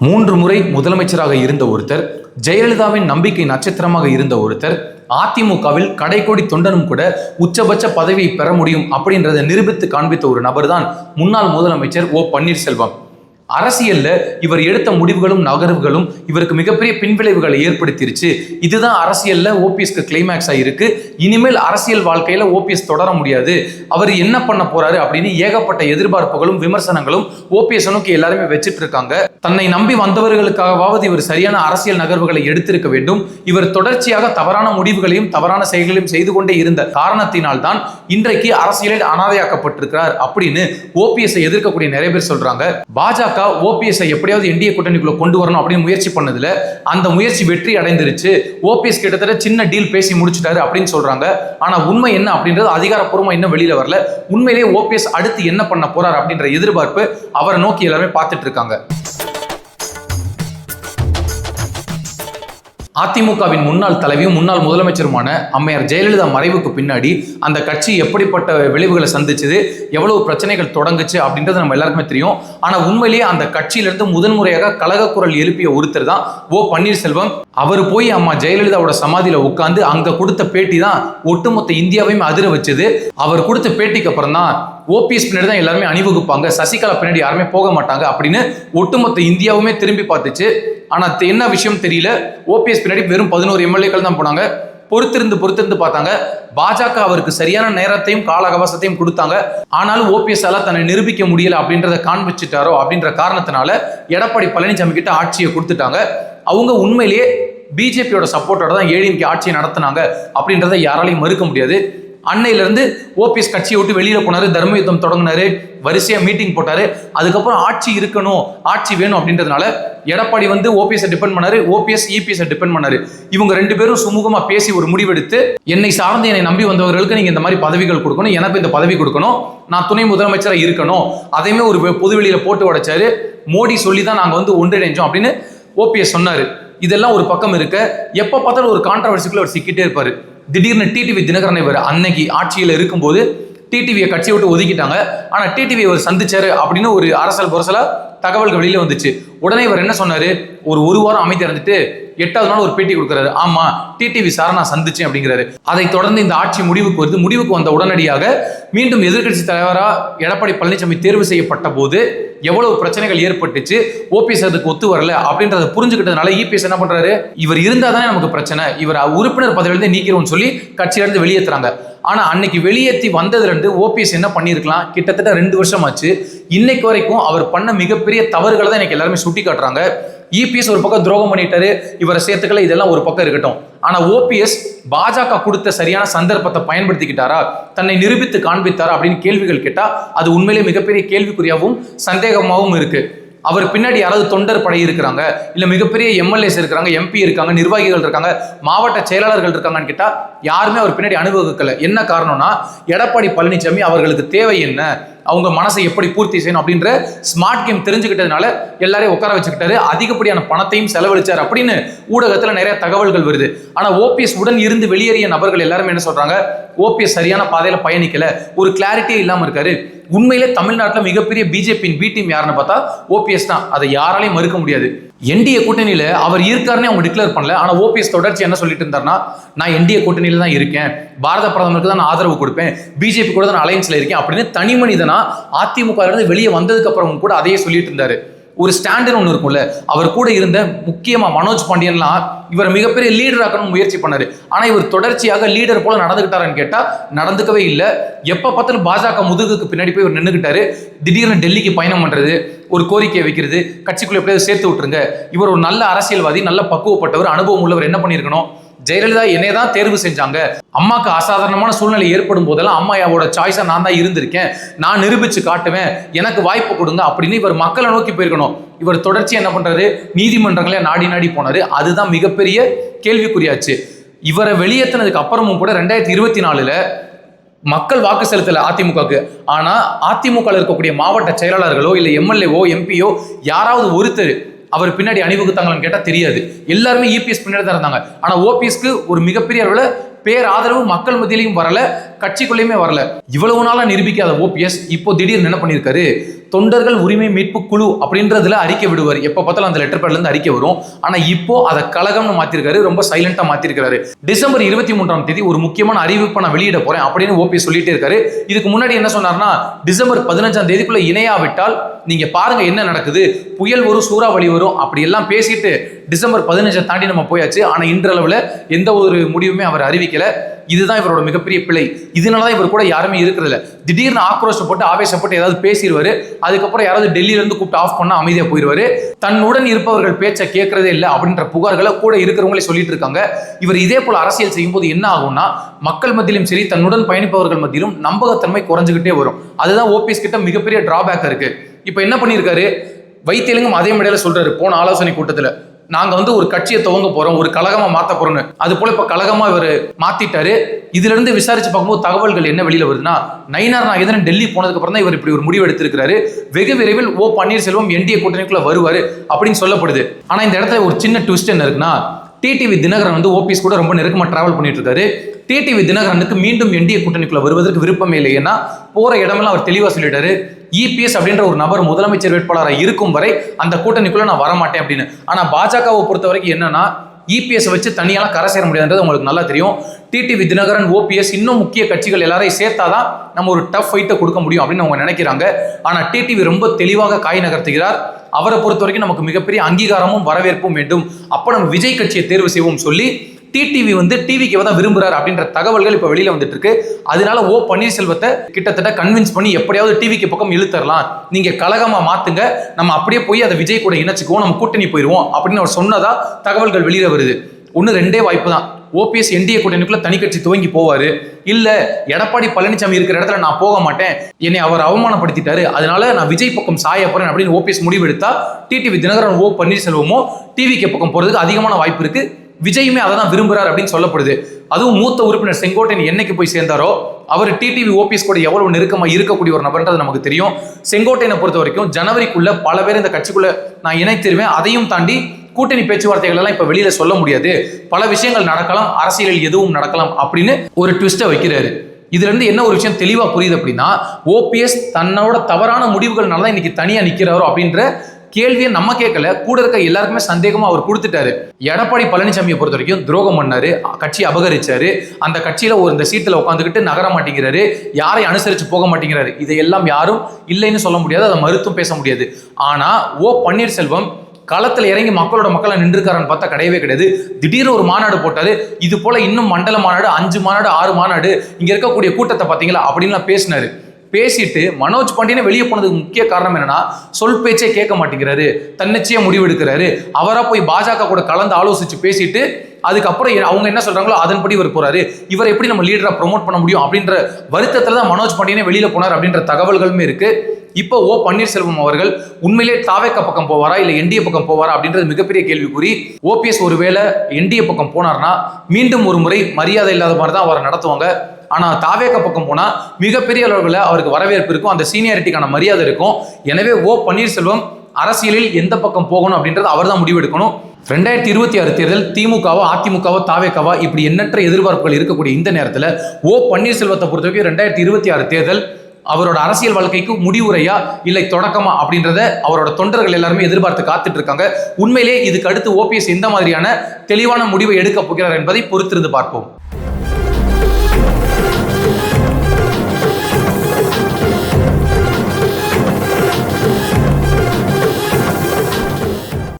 மூன்று முறை முதலமைச்சராக இருந்த ஒருத்தர் ஜெயலலிதாவின் நம்பிக்கை நட்சத்திரமாக இருந்த ஒருத்தர் அதிமுகவில் கடைக்கோடி தொண்டனும் கூட உச்சபட்ச பதவியை பெற முடியும் அப்படின்றத நிரூபித்து காண்பித்த ஒரு நபர் தான் முன்னாள் முதலமைச்சர் ஓ பன்னீர்செல்வம். அரசியல்ல இவர் எடுத்த முடிவுகளும் நகர்வுகளும் இவருக்கு மிகப்பெரிய பின்விளைவுகளை ஏற்படுத்திருச்சு. இதுதான் அரசியல்ல ஓபிஎஸ்க்கு கிளைமேக்ஸ் ஆயிருக்கு. இனிமேல் அரசியல் வாழ்க்கையில ஓபிஎஸ் தொடர முடியாது. அவர் என்ன பண்ண போறாரு அப்படின்னு ஏகப்பட்ட எதிர்பார்ப்புகளும் விமர்சனங்களும் ஓபிஎஸ் நோக்கி எல்லாருமே வச்சுட்டு இருக்காங்க. தன்னை நம்பி வந்தவர்களுக்காகவாவது இவர் சரியான அரசியல் நகர்வுகளை எடுத்திருக்க வேண்டும். இவர் தொடர்ச்சியாக தவறான முடிவுகளையும் தவறான செயல்களையும் செய்து கொண்டே இருந்த காரணத்தினால்தான் இன்றைக்கு அரசியலில் அனாதையாக்கப்பட்டிருக்கிறார் அப்படின்னு ஓபிஎஸ் எதிர்க்கக்கூடிய நிறைய பேர் சொல்றாங்க. பாஜக ஓபிஎஸ் எப்படியாவது என்டிஏ கூட்டணிக்குள்ள கொண்டு வரணும் அப்படின்னு முயற்சி பண்ணதுல அந்த முயற்சி வெற்றி அடைந்துருச்சு. ஓபிஎஸ் கிட்டத்தட்ட சின்ன டீல் பேசி முடிச்சிட்டாரு அப்படின்னு சொல்றாங்க. ஆனா உண்மை என்ன அப்படின்றது அதிகாரப்பூர்வமா இன்னும் வெளியில வரல. உண்மையிலேயே ஓபிஎஸ் அடுத்து என்ன பண்ண போறார் அப்படின்ற எதிர்பார்ப்பு அவரை நோக்கி எல்லாருமே பார்த்துட்டு இருக்காங்க. அதிமுகவின் முன்னாள் தலைவியும் முன்னாள் முதலமைச்சருமான அம்மையார் ஜெயலலிதா மறைவுக்கு பின்னாடி அந்த கட்சி எப்படிப்பட்ட விளைவுகளை சந்திச்சது எவ்வளவு பிரச்சனைகள் தொடங்குச்சு அப்படின்றது நம்ம எல்லாருக்குமே தெரியும். ஆனா உண்மையிலேயே அந்த கட்சியிலிருந்து முதன்முறையாக கழகக்குரல் எழுப்பிய ஒருத்தர் தான் ஓ பன்னீர்செல்வம். அவர் போய் அம்மா ஜெயலலிதாவோட சமாதியில உட்கார்ந்து அங்க கொடுத்த பேட்டி தான் ஒட்டுமொத்த இந்தியாவையும் அதிர வச்சது. அவர் கொடுத்த பேட்டிக்கு அப்புறம் தான் ஓபிஎஸ் பின்னாடி தான் எல்லாருமே அணிவகுப்பாங்க. சசிகலா பின்னாடி யாருமே போக மாட்டாங்க அப்படின்னு ஒட்டுமொத்த இந்தியாவுமே திரும்பி பார்த்துச்சு. ஆனால் என்ன விஷயம் தெரியல. ஓபிஎஸ் பின்னாடி வெறும் பதினோரு எம்எல்ஏக்கள் தான் போனாங்க. பொறுத்திருந்து பொறுத்திருந்து பார்த்தாங்க. பாஜக அவருக்கு சரியான நேரத்தையும் கால அவகாசத்தையும் கொடுத்தாங்க. ஆனாலும் ஓபிஎஸ்ஸால் தன்னை நிரூபிக்க முடியல அப்படின்றத காண்பிச்சிட்டாரோ அப்படின்ற காரணத்தினால எடப்பாடி பழனிசாமி கிட்ட ஆட்சியை கொடுத்துட்டாங்க. அவங்க உண்மையிலேயே பிஜேபியோட சப்போர்ட்டோட தான் ஏடிஎம்கே ஆட்சியை நடத்தினாங்க அப்படின்றத யாராலையும் மறுக்க முடியாது. அன்னையிலிருந்து ஓபிஎஸ் கட்சியை விட்டு வெளியில போனாரு தர்ம யுத்தம் தொடங்கினாரு வரிசையா மீட்டிங் போட்டாரு. அதுக்கப்புறம் ஆட்சி இருக்கணும் ஆட்சி வேணும் அப்படின்றதுனால எடப்பாடி வந்து ஓபிஎஸ் டிபெண்ட் பண்ணாரு ஓபிஎஸ் இபிஎஸ் டிபெண்ட் பண்ணாரு. இவங்க ரெண்டு பேரும் சுமூகமா பேசி ஒரு முடிவெடுத்து என்னை சார்ந்து என்னை நம்பி வந்தவர்களுக்கு நீங்க இந்த மாதிரி பதவிகள் கொடுக்கணும் எனக்கு இந்த பதவி கொடுக்கணும் நான் துணை முதலமைச்சராக இருக்கணும் அதையுமே ஒரு வெ- பொதுவெளியில போட்டு உடைச்சாரு. மோடி சொல்லி தான் நாங்க வந்து ஒன்றிணைஞ்சோம் அப்படின்னு ஓபிஎஸ் சொன்னாரு. இதெல்லாம் ஒரு பக்கம் இருக்க எப்ப பார்த்தாலும் ஒரு கான்ட்ரவர்சிக்குள்ள அவர் சிக்கிட்டே இருப்பாரு. திடீர்னு டிடிவி தினகரன் இவர் அன்னைக்கு ஆட்சியில் இருக்கும்போது டிடிவியை கட்சியை விட்டு ஒதுக்கிட்டாங்க. ஆனால் டிடிவி அவர் சந்திச்சாரு அப்படின்னு ஒரு அரசல் புரசலா தகவல்கள் வெளியில் வந்துச்சு. உடனே இவர் என்ன சொன்னாரு? ஒரு ஒரு வாரம் அமைதி இருந்துட்டு எட்டாவது நாள் ஒரு பேட்டி கொடுக்குறாரு. ஆமா டிடிவி சார் நான் சந்திச்சேன் அப்படிங்கிறாரு. அதை தொடர்ந்து இந்த ஆட்சி முடிவுக்கு வருது. முடிவுக்கு வந்த உடனடியாக மீண்டும் எதிர்க்கட்சி தலைவராக எடப்பாடி பழனிசாமி தேர்வு செய்யப்பட்ட போது எவ்வளவு பிரச்சனைகள் ஏற்பட்டுச்சு ஓபிஎஸ் அதுக்கு ஒத்து வரல அப்படின்றத புரிஞ்சுக்கிட்டதுனால இபிஎஸ் என்ன பண்றாரு? இவர் இருந்தா தானே நமக்கு பிரச்சனை. இவர் உறுப்பினர் பதவியிலிருந்து நீக்கிறோம்னு சொல்லி கட்சியிலிருந்து இருந்து வெளியேத்துறாங்க. ஆனா அன்னைக்கு வெளியேற்றி வந்ததுலேருந்து ஓபிஎஸ் என்ன பண்ணியிருக்கலாம்? கிட்டத்தட்ட ரெண்டு வருஷம் ஆச்சு இன்னைக்கு வரைக்கும் அவர் பண்ண மிகப்பெரிய தவறுகளை தான் எனக்கு எல்லாருமே சுட்டி காட்டுறாங்க. இபிஎஸ் ஒரு பக்கம் துரோகம் பண்ணிட்டாரு இவரை சேர்த்துக்கல இதெல்லாம் ஒரு பக்கம் இருக்கட்டும். ஆனா ஓபிஎஸ் பாஜக கொடுத்த சரியான சந்தர்ப்பத்தை பயன்படுத்திக்கிட்டாரா? தன்னை நிரூபித்து காண்பித்தாரா அப்படின்னு கேள்விகள் கேட்டா அது உண்மையிலேயே மிகப்பெரிய கேள்விக்குறியாகவும் சந்தேகமாகவும் இருக்கு. அவர் பின்னாடி யாராவது தொண்டர் படை இருக்கிறாங்க இல்ல மிகப்பெரிய எம்எல்ஏஸ் இருக்கிறாங்க எம்பி இருக்காங்க நிர்வாகிகள் இருக்காங்க மாவட்ட செயலாளர்கள் இருக்காங்கன்னு கேட்டா யாருமே அவர் பின்னாடி அனுபவிக்கல. என்ன காரணம்னா எடப்பாடி பழனிசாமி அவர்களுக்கு தேவை என்ன? அவங்க மனசை எப்படி பூர்த்தி செய்யணும் அப்படின்ற ஸ்மார்ட் கேம் தெரிஞ்சுக்கிட்டதுனால எல்லாரையும் உட்கார வச்சுக்கிட்டாரு. அதிகப்படியான பணத்தையும் செலவழிச்சார் அப்படின்னு ஊடகத்தில் நிறைய தகவல்கள் வருது. ஆனால் ஓபிஎஸ் உடன் இருந்து வெளியேறிய நபர்கள் எல்லாருமே என்ன சொல்றாங்க? ஓபிஎஸ் சரியான பாதையில் பயணிக்கல. ஒரு கிளாரிட்டியே இல்லாமல் இருக்காரு. உண்மையிலே தமிழ்நாட்டில் மிகப்பெரிய பிஜேபியின் பி டீம் யாருன்னு பார்த்தா ஓபிஎஸ் தான். அதை யாராலையும் மறுக்க முடியாது. என்டிஏ கூட்டணியில் அவர் இருக்காருன்னு அவங்க டிக்ளேர் பண்ணல. ஆனால் ஓபிஎஸ் தொடர்ச்சி என்ன சொல்லிட்டு இருந்தாருன்னா நான் என்டிஏ கூட்டணியில் தான் இருக்கேன். பாரத பிரதமருக்கு தான் நான் ஆதரவு கொடுப்பேன். பிஜேபி கூட தான் அலையன்ஸில் இருக்கேன். அப்படின்னு தனி மனிதனா அதிமுக வெளியே வந்ததுக்கு அப்புறம் கூட அதையே சொல்லிட்டு இருந்தாரு. ஒரு ஸ்டாண்டர்ட் ஒன்று இருக்கும்ல. அவர் கூட இருந்த முக்கியமாக மனோஜ் பாண்டியன்லாம் இவர் மிகப்பெரிய லீடர் ஆக்கணும் முயற்சி பண்ணார். ஆனால் இவர் தொடர்ச்சியாக லீடர் போல நடந்துக்கிட்டாருன்னு கேட்டால் நடந்துக்கவே இல்லை. எப்போ பார்த்தாலும் பாஜக முதுகுக்கு பின்னாடி போய் இவர் நின்றுக்கிட்டாரு திடீர்னு டெல்லிக்கு பயணம் பண்ணுறது ஒரு கோரிக்கையை வைக்கிறது கட்சிக்குள்ளே எப்படியாவது சேர்த்து விட்டுருங்க. இவர் ஒரு நல்ல அரசியல்வாதி நல்ல பக்குவப்பட்டவர் அனுபவம் உள்ளவர் என்ன பண்ணியிருக்கணும்? ஜெயலலிதா என்னை தான் தேர்வு செஞ்சாங்க. அம்மாக்கு அசாதாரணமான சூழ்நிலை ஏற்படும் போதெல்லாம் அம்மாவோட சாய்ஸா நான் தான் இருந்திருக்கேன். நான் நிரூபிச்சு காட்டுவேன். எனக்கு வாய்ப்பு கொடுங்க அப்படின்னு இவர் மக்களை நோக்கி போயிருக்கணும். இவர் தொடர்ச்சி என்ன பண்றாரு? நீதிமன்றங்களே நாடி நாடி போனாரு. அதுதான் மிகப்பெரிய கேள்விக்குறியாச்சு. இவரை வெளியேற்றினதுக்கு அப்புறமும் கூட ரெண்டாயிரத்தி இருபத்தி நாலுல மக்கள் வாக்கு செலுத்தல அதிமுகவுக்கு. ஆனா அதிமுக இருக்கக்கூடிய மாவட்ட செயலாளர்களோ இல்ல எம்எல்ஏவோ எம்பியோ யாராவது ஒருத்தர் அவர் பின்னாடி அணிவகுத்தாங்களான்னு கேட்டால் தெரியாது. எல்லாருமே இபிஎஸ் பின்னாடி தான் இருந்தாங்க. ஆனால் ஓபிஎஸ்க்கு ஒரு மிகப்பெரிய அளவில் பேர் ஆதரவு மக்கள் மத்தியிலையும் வரல கட்சிக்குள்ளேயுமே வரல. இவ்வளவு நாளாக நிரூபிக்காத ஓபிஎஸ் இப்போ திடீர்னு என்ன பண்ணியிருக்காரு? தொண்டர்கள் உரிமை மீட்பு குழு அப்படின்றதுல அறிக்கை விடுவார். எப்போ பார்த்தாலும் அந்த லெட்டர் பேட்லேருந்து அறிக்கை வரும். ஆனால் இப்போ அதை கழகம்னு மாற்றிருக்காரு ரொம்ப சைலண்டாக மாற்றிருக்காரு டிசம்பர் இருபத்தி மூன்றாம் தேதி ஒரு முக்கியமான அறிவிப்பை நான் வெளியிட போகிறேன் அப்படின்னு ஓபிஎஸ் சொல்லிட்டே இருக்காரு. இதுக்கு முன்னாடி என்ன சொன்னார்னா டிசம்பர் பதினஞ்சாம் தேதிக்குள்ளே இணையாவிட்டால் நீங்க பாருங்க என்ன நடக்குது. புயல் வரும் சூறாவளி வரும் அப்படி எல்லாம் பேசிட்டு டிசம்பர் பதினஞ்சை தாண்டி நம்ம போயாச்சு. ஆனா இன்றளவுல எந்த ஒரு முடிவுமே அவர் அறிவிக்கல. இதுதான் இவரோட மிகப்பெரிய பிழை. இதனால தான் இவர் கூட யாருமே இருக்கிறதில்ல. திடீர்னு ஆக்ரோஷப்பட்டு ஆவேசப்பட்டு ஏதாவது பேசிடுவாரு அதுக்கப்புறம் யாராவது டெல்லியில இருந்து கூப்பிட்டு ஆஃப் பண்ணா அமைதியா போயிடுவாரு தன்னுடன் இருப்பவர்கள் பேச்சை கேட்கறதே இல்லை அப்படின்ற புகார்களை கூட இருக்கிறவங்களே சொல்லிட்டு இருக்காங்க. இவர் இதே போல அரசியல் செய்யும்போது என்ன ஆகும்னா மக்கள் மத்தியிலும் சரி தன்னுடன் பயணிப்பவர்கள் மத்தியிலும் நம்பகத்தன்மை குறைஞ்சுக்கிட்டே வரும். அதுதான் ஓபிஎஸ் கிட்ட மிகப்பெரிய டிராபேக் இருக்கு. இப்போ என்ன பண்ணியிருக்காரு வைத்தியலிங்கம் அதே மேடையில் சொல்றாரு போன ஆலோசனை கூட்டத்தில். நாங்க வந்து ஒரு கட்சியை துவங்க போறோம் ஒரு கழகமா மாத்த போறோம்னு. அது போல இப்ப கழகமா இவர் மாத்திட்டாரு. இதுல இருந்து விசாரிச்சு பார்க்கும்போது தகவல்கள் என்ன வெளியில வருதுன்னா நயினார் நாகேந்திரன் டெல்லி போனதுக்கு அப்புறம் தான் இவர் இப்படி ஒரு முடிவு எடுத்திருக்கிறாரு. வெகு விரைவில் ஓ பன்னீர்செல்வம் என்டிஏ கூட்டணிக்குள்ள வருவாரு அப்படின்னு சொல்லப்படுது. ஆனா இந்த இடத்துல ஒரு சின்ன ட்விஸ்ட் என்ன இருக்குன்னா டிடிவி தினகரன் வந்து ஓபிஎஸ் கூட ரொம்ப நெருக்கமாக டிராவல் பண்ணிட்டு இருக்காரு. டிடிவி தினகரனுக்கு மீண்டும் என்டிஏ கூட்டணிக்குள்ள வருவதற்கு விருப்பமே இல்லை ஏன்னா போற இடமெல்லாம் அவர் தெளிவாக சொல்லிட்டாரு. இபிஎஸ் அப்படின்ற ஒரு நபர் முதலமைச்சர் வேட்பாளராக இருக்கும் வரை அந்த கூட்டணிக்குள்ள நான் வரமாட்டேன் அப்படின்னு. ஆனா பாஜகவை பொறுத்த வரைக்கும் என்னன்னா இபிஎஸ் வச்சு தனியால கரை சேர முடியாதுன்றது உங்களுக்கு நல்லா தெரியும். டிடிவி தினகரன் ஓபிஎஸ் இன்னும் முக்கிய கட்சிகள் எல்லாரையும் சேர்த்தாதான் நம்ம ஒரு டஃப் ஃபைட்டை கொடுக்க முடியும் அப்படின்னு அவங்க நினைக்கிறாங்க. ஆனால் டிடிவி ரொம்ப தெளிவாக காய் நகர்த்துகிறார். அவரை பொறுத்த வரைக்கும் நமக்கு மிகப்பெரிய அங்கீகாரமும் வரவேற்பும் வேண்டும். அப்போ நம்ம விஜய் கட்சியை தேர்வு செய்வோம் சொல்லி டிடிவி வந்து டிவிக்கு தான் விரும்புறாரு அப்படின்ற தகவல்கள் இப்போ வெளியில வந்துட்டு இருக்கு. அதனால ஓ பன்னீர்செல்வத்தை கிட்டத்தட்ட கன்வின்ஸ் பண்ணி எப்படியாவது டிவிக்கு பக்கம் இழுத்தரலாம். நீங்க கழகமா மாத்துங்க. நம்ம அப்படியே போய் அதை விஜய் கூட இணைச்சுக்குவோம். நம்ம கூட்டணி போயிடுவோம் அப்படின்னு அவர் சொன்னதா தகவல்கள் வெளியில வருது. ஒன்று ரெண்டே வாய்ப்பு தான். ஓபிஎஸ் என்டிஏ கூட்டணிக்குள்ள தனி கட்சி துவங்கி போவாரு. இல்ல எடப்பாடி பழனிசாமி இருக்கிற இடத்துல நான் போக மாட்டேன். என்னை அவர் அவமானப்படுத்திட்டாரு. அதனால நான் விஜய் பக்கம் சாய போறேன் அப்படின்னு ஓபிஎஸ் முடிவெடுத்தா டிடிவி தினகரன் ஓ பன்னீர்செல்வமோ டிவிக்கு பக்கம் போறதுக்கு அதிகமான வாய்ப்பு இருக்கு. விஜயுமே அதை தான் விரும்புறாரு அப்படின்னு சொல்லப்படுது. அதுவும் மூத்த உறுப்பினர் செங்கோட்டையன் என்னைக்கு போய் சேர்ந்தாரோ அவர் டிடிவி ஓபிஎஸ் கூட எவ்வளவு நெருக்கமாக இருக்கக்கூடிய ஒரு நபர்ன்றது நமக்கு தெரியும். செங்கோட்டையனை பொறுத்த வரைக்கும் ஜனவரிக்குள்ள பல பேர் இந்த கட்சிக்குள்ள நான் இணைத்திருவேன். அதையும் தாண்டி கூட்டணி பேச்சுவார்த்தைகள் எல்லாம் இப்ப வெளியில சொல்ல முடியாது. பல விஷயங்கள் நடக்கலாம் அரசியலில் எதுவும் நடக்கலாம் அப்படின்னு ஒரு ட்விஸ்ட்டை வைக்கிறாரு. இதுல இருந்து என்ன ஒரு விஷயம் தெளிவா புரியுது அப்படின்னா ஓபிஎஸ் தன்னோட தவறான முடிவுகள்னால தான் இன்னைக்கு தனியா நிக்கிறாரோ அப்படின்ற கேள்வியை நம்ம கேட்கல. கூட இருக்க எல்லாருக்குமே சந்தேகமா அவர் கொடுத்துட்டாரு. எடப்பாடி பழனிசாமியை பொறுத்த வரைக்கும் துரோகம் பண்ணாரு கட்சி அபகரிச்சாரு. அந்த கட்சியில ஒரு இந்த சீட்டில் உட்காந்துக்கிட்டு நகர மாட்டேங்கிறாரு. யாரை அனுசரிச்சு போக மாட்டேங்கிறாரு. இதையெல்லாம் யாரும் இல்லைன்னு சொல்ல முடியாது. அதை மறுத்தும் பேச முடியாது. ஆனா ஓ பன்னீர்செல்வம் களத்தில் இறங்கி மக்களோட மக்களை நின்றுருக்காருன்னு பார்த்தா கிடையவே கிடையாது. திடீர்னு ஒரு மாநாடு போட்டாரு. இது போல இன்னும் மண்டல மாநாடு அஞ்சு மாநாடு ஆறு மாநாடு இங்கே இருக்கக்கூடிய கூட்டத்தை பார்த்தீங்களா? அப்படின்லாம் பேசினாரு. பேசிட்டு மனோஜ் பாண்டியனை வெளியே போனதுக்கு முக்கிய காரணம் என்னன்னா சொல் பேச்சே கேட்க மாட்டேங்கிறாரு. தன்னிச்சையா முடிவெடுக்கிறாரு. அவராக போய் பாஜக கூட கலந்து ஆலோசிச்சு பேசிட்டு அதுக்கப்புறம் எ- அவங்க என்ன சொல்றாங்களோ அதன்படி இவர் போறாரு. இவர் எப்படி நம்ம லீடரா ப்ரொமோட் பண்ண முடியும் அப்படின்ற வருத்தத்துல தான் மனோஜ் பாண்டியனே வெளியில போனார் அப்படின்ற தகவல்களுமே இருக்கு. இப்போ ஓ பன்னீர்செல்வம் அவர்கள் உண்மையிலே தாவேக்க பக்கம் போவாரா இல்லை என்டிஏ பக்கம் போவாரா அப்படின்றது மிகப்பெரிய கேள்விக்குறி. ஓபிஎஸ் ஒருவேளை என்டிஏ பக்கம் போனார்னா மீண்டும் ஒரு முறை மரியாதை இல்லாத மாதிரி தான் அவரை நடத்துவாங்க. ஆனால் தாவேக்க பக்கம் போனால் மிகப்பெரிய அளவில் அவருக்கு வரவேற்பு இருக்கும். அந்த சீனியாரிட்டிக்கான மரியாதை இருக்கும். எனவே ஓ பன்னீர்செல்வம் அரசியலில் எந்த பக்கம் போகணும் அப்படின்றது அவர் தான் முடிவெடுக்கணும். ரெண்டாயிரத்தி இருபத்தி ஆறு தேர்தல் திமுகவோ அதிமுகவோ தாவேக்காவா இப்படி எண்ணற்ற எதிர்பார்ப்புகள் இருக்கக்கூடிய இந்த நேரத்தில் ஓ பன்னீர்செல்வத்தை பொறுத்தவரைக்கும் ரெண்டாயிரத்தி இருபத்தி ஆறு தேர்தல் அவரோட அரசியல் வாழ்க்கைக்கு முடிவுரையா இல்லை தொடக்கமா அப்படின்றத அவரோட தொண்டர்கள் எல்லாருமே எதிர்பார்த்து காத்துட்டு இருக்காங்க. உண்மையிலே இதுக்கு அடுத்து ஓபிஎஸ் எந்த மாதிரியான தெளிவான முடிவை எடுக்க போகிறார் என்பதை பொறுத்திருந்து பார்ப்போம்.